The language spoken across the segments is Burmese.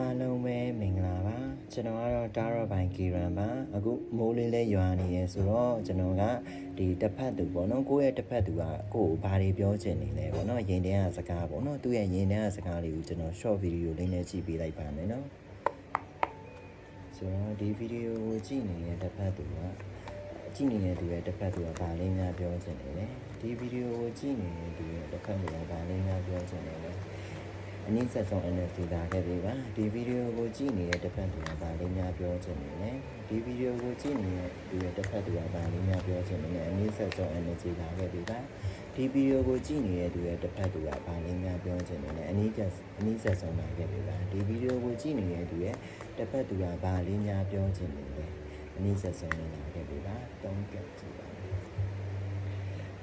အားလုံးပဲမင်္ဂလာပါကျွန်တော်ကတော့တာရော့ဘိုင်ကီရန်ပါအခုမိုးလေးလေးရွာနေရဆိုတော့ကျွန်တော်ကဒီတစ်ဖက်သူပေါ့နော်ကိုယ့်ရဲ့တစ်ဖက်သူကကိုယ့်ကိုဘာတွေပြောချင်နေလဲပေါ့နော်ရင်တန်းကစကားပေါ့နော်သူ့ရဲ့ရင်တန်းကစကားလေးကိုကျွန်တော် short video လေးနဲ့ကြည့်ပေးလိုက်ပါမယ်နော်ဆိုတော့ဒီ video ကိုကြည့်နေတဲ့တစ်ဖက်သူကကြည့်နေတဲ့သူရဲ့တစ်ဖက်သူကဘာလေးများပြောချင်နေလဲဒီ video ကိုကြည့်နေတဲ့သူရဲ့တစ်ဖက်သူကဘာလေးများပြောချင်နေလဲ အနည်းဆက်ဆုံး NFT လာခဲ့ပြီပါဒီဗီဒီယိုကိုကြည့်နေတဲ့တစ်ဖက်သူကဘာလေးများပြောချင်နေလဲဒီဗီဒီယိုကိုကြည့်နေတဲ့သူရဲ့တစ်ဖက်သူကဘာလေးများပြောချင်နေလဲအနည်းဆက်ဆုံး NFT လာခဲ့ပြီပါဒီဗီဒီယိုကိုကြည့်နေတဲ့သူရဲ့တစ်ဖက်သူကဘာလေးများပြောချင်နေလဲအနည်းကအနည်းဆက်ဆုံးလာခဲ့ပြီပါဒီဗီဒီယိုကိုကြည့်နေတဲ့သူရဲ့တစ်ဖက်သူကဘာလေးများပြောချင်နေလဲအနည်းဆက်ဆုံးလာခဲ့ပြီပါတုံးကပ်ကြည့်ပါ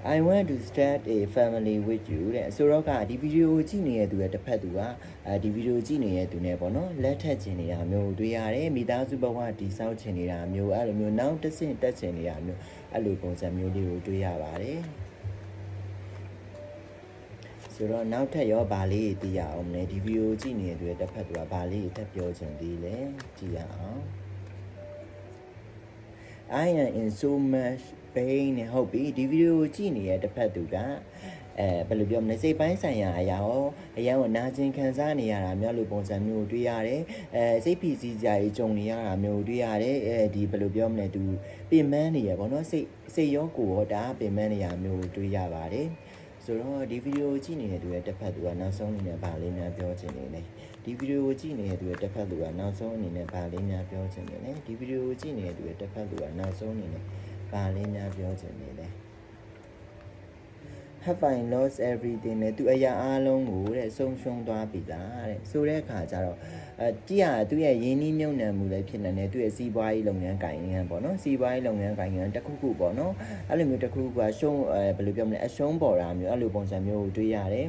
I want to start a family with you တဲ့ဆိုတော့ကဒီဗီဒီယိုကိုကြည့်နေတဲ့သူရဲ့တစ်ဖက်သူကအဲဒီဗီဒီယိုကြည့်နေတဲ့သူနဲ့ပေါ့နော်လက်ထက်ချင်နေတာမျိုးတွေ့ရတယ်မိသားစုဘဝတည်ဆောက်ချင်နေတာမျိုးအဲ့လိုမျိုးနောက်တစ်ဆင့်တက်ချင်နေတာမျိုးအဲ့လိုပုံစံမျိုးလေးကိုတွေ့ရပါတယ်ဆိုတော့နောက်ထပ်ရောဗာလေးသိရအောင်လေဒီဗီဒီယိုကြည့်နေတဲ့သူရဲ့တစ်ဖက်သူကဗာလေးထပ်ပြောချင်သေးလဲကြည့်ရအောင် I am in so much pain နဲ့ဟုတ်ပြီဒီဗီဒီယိုကိုကြည့်နေတဲ့တစ်ဖက်သူကအဲဘယ်လိုပြောမလဲစိတ်ပိုင်းဆိုင်ရာအရာရောအရာကိုနာကျင်ခံစားနေရတာမျိုးလိုပုံစံမျိုးကိုတွေ့ရတယ်အဲစိတ်ဖိစီးစရာကြီးကြုံနေရတာမျိုးကိုတွေ့ရတယ်အဲဒီဘယ်လိုပြောမလဲသူပင်ပန်းနေရပေါ့နော်စိတ်စိတ်ရောကိုယ်ရောဒါပင်ပန်းနေရမျိုးကိုတွေ့ရပါတယ် ဆိုတော့ဒီဗီဒီယိုကိုကြည့်နေတဲ့သူရဲ့တစ်ဖက်သူကနောက်ဆုံးအနေနဲ့ဗာလေးများပြောချင်နေတယ်ဒီဗီဒီယိုကိုကြည့်နေတဲ့သူရဲ့တစ်ဖက်သူကနောက်ဆုံးအနေနဲ့ဗာလေးများပြောချင်နေတယ်ဒီဗီဒီယိုကိုကြည့်နေတဲ့သူရဲ့တစ်ဖက်သူကနောက်ဆုံးအနေနဲ့ဗာလေးများပြောချင်နေတယ် have I lost everything နဲ့သူအရာအားလုံးကိုတဲ့ဆုံးရှုံးသွားပြီလားတဲ့ဆိုတဲ့အခါကျတော့အဲကြည့်ရသူ့ရဲ့ရင်းနှီးမြုပ်နှံမှုလည်းဖြစ်နေတယ်သူ့ရဲ့စီးပွားရေးလုပ်ငန်းကိုင်ငန်းပေါ့နော်စီးပွားရေးလုပ်ငန်းကိုင်ငန်းတစ်ခုခုပေါ့နော်အဲ့လိုမျိုးတစ်ခုခုကရှုံးအဲဘယ်လိုပြောမလဲအရှုံးပေါ်တာမျိုးအဲ့လိုပုံစံမျိုးကိုတွေ့ရတယ်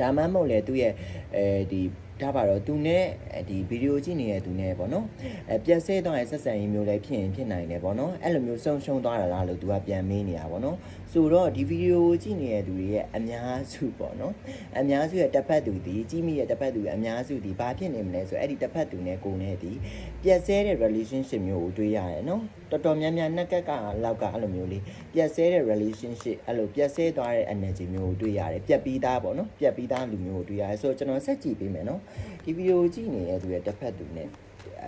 ဒါမှမဟုတ်လေသူ့ရဲ့အဲဒီ ဒါပါတော့သူနဲ့ဒီဗီဒီယိုကြည့်နေတဲ့သူနဲ့ပေါ့နော်အဲပြက်ဆဲသွားတဲ့ဆက်ဆံရေးမျိုးလည်းဖြစ်ရင်ဖြစ်နိုင်တယ်ပေါ့နော်အဲ့လိုမျိုးဆုံးရှုံးသွားတာလားလို့သူကပြန်မေးနေတာပေါ့နော်ဆိုတော့ဒီဗီဒီယိုကိုကြည့်နေတဲ့သူတွေရဲ့အများစုပေါ့နော်အများစုရဲ့တစ်ဖက်သူဒီကြည့်မိရဲ့တစ်ဖက်သူရဲ့အများစုဒီဘာဖြစ်နေမလဲဆိုတော့အဲ့ဒီတစ်ဖက်သူနဲ့ကိုယ်နဲ့ဒီပြက်ဆဲတဲ့ relationship မျိုးကိုတွေ့ရတယ်နော်တော်တော်များများနှက်ကက်ကလောက်ကအဲ့လိုမျိုးလေးပြက်ဆဲတဲ့ relationship အဲ့လိုပြက်ဆဲသွားတဲ့ energy မျိုးကိုတွေ့ရတယ်ပြက်ပြီးသားပေါ့နော်ပြက်ပြီးသားလူမျိုးကိုတွေ့ရတယ်ဆိုတော့ကျွန်တော်ဆက်ကြည့်ပေးမယ်နော်ဒီဗီဒီယိုကြည့်နေတဲ့သူရဲ့တစ်ဖက်သူနဲ့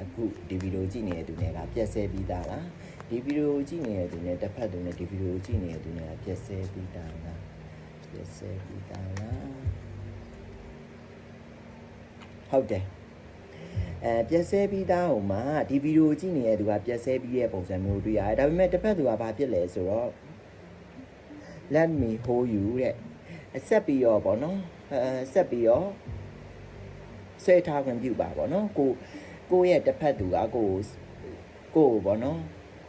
အခုဒီဗီဒီယိုကြည့်နေတဲ့သူနဲ့ကပြက်ဆဲပြီးသားလားဒီဗီဒီယိုကြည့်နေတဲ့သူနဲ့တစ်ဖက်သူနဲ့ဒီဗီဒီယိုကြည့်နေတဲ့သူနဲ့ကပြက်ဆဲပြီးသားလားပြက်ဆဲပြီးသားလားဟုတ်တယ်အဲပြက်ဆဲပြီးသားဟိုမှာဒီဗီဒီယိုကြည့်နေတဲ့သူကပြက်ဆဲပြီးတဲ့ပုံစံမျိုးတွေ့ရတယ်ဒါပေမဲ့တစ်ဖက်သူကဘာဖြစ်လဲဆိုတော့ let me hold you တဲ့ဆက်ပြီးတော့ဗောနော်အဲဆက်ပြီးတော့ ဆွဲထားခွင့်ပြုပါဗောနော်ကိုကိုရဲ့တစ်ဖက်သူကကိုကိုဗောနော်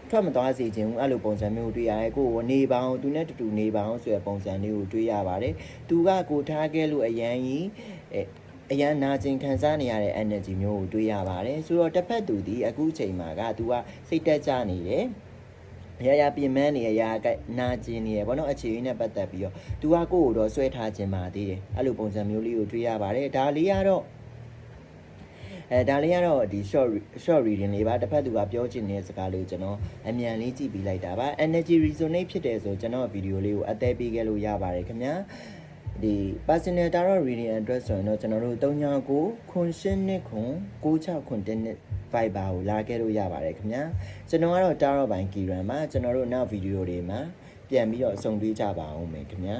ထွက်မသွားစေခြင်းအဲ့လိုပုံစံမျိုးတွေ့ရတယ်ကိုကိုနေပါအောင်သူနဲ့တူတူနေပါအောင်ဆိုတဲ့ပုံစံလေးကိုတွေ့ရပါတယ်သူကကိုထားခဲ့လို့အရန်ကြီးအဲအရန်နာကျင်ခံစားနေရတဲ့ energy မျိုးကိုတွေ့ရပါတယ်ဆိုတော့တစ်ဖက်သူဒီအခုချိန်မှာကသူကစိတ်တက်ကြနေတယ်ရရပြင်မန်းနေရရကနာကျင်နေရဘောနော်အခြေအနေနဲ့ပတ်သက်ပြီးတော့ तू ကကိုယ့်ကိုတော့ဆွဲထားခြင်းပါသေးတယ်အဲ့လိုပုံစံမျိုးလေးကိုတွေ့ရပါတယ်ဒါလေးကတော့ အဲဒါလေးကတော့ဒီ short short reading လေးပါတစ်ဖက်သူကပြောချင်တဲ့စကားလေးကိုကျွန်တော်အမြန်လေးကြည့်ပြီးလိုက်တာပါ energy resonate ဖြစ်တယ်ဆိုကျွန်တော်ဗီဒီယိုလေးကိုအသေးပေးခဲ့လို့ရပါတယ်ခင်ဗျာဒီ personal tarot reading address ဆိုရင်တော့ကျွန်တော်တို့39ခွန်ရှင်းနှစ်ခွန်96ခွန်1နှစ် Viber ကိုလာခဲ့လို့ရပါတယ်ခင်ဗျာကျွန်တော်ကတော့ tarot ဘိုင်ကီရန်ပါကျွန်တော်တို့နောက်ဗီဒီယိုတွေမှာပြန်ပြီးတော့အဆုံတွေ့ကြပါအောင်မယ်ခင်ဗျာ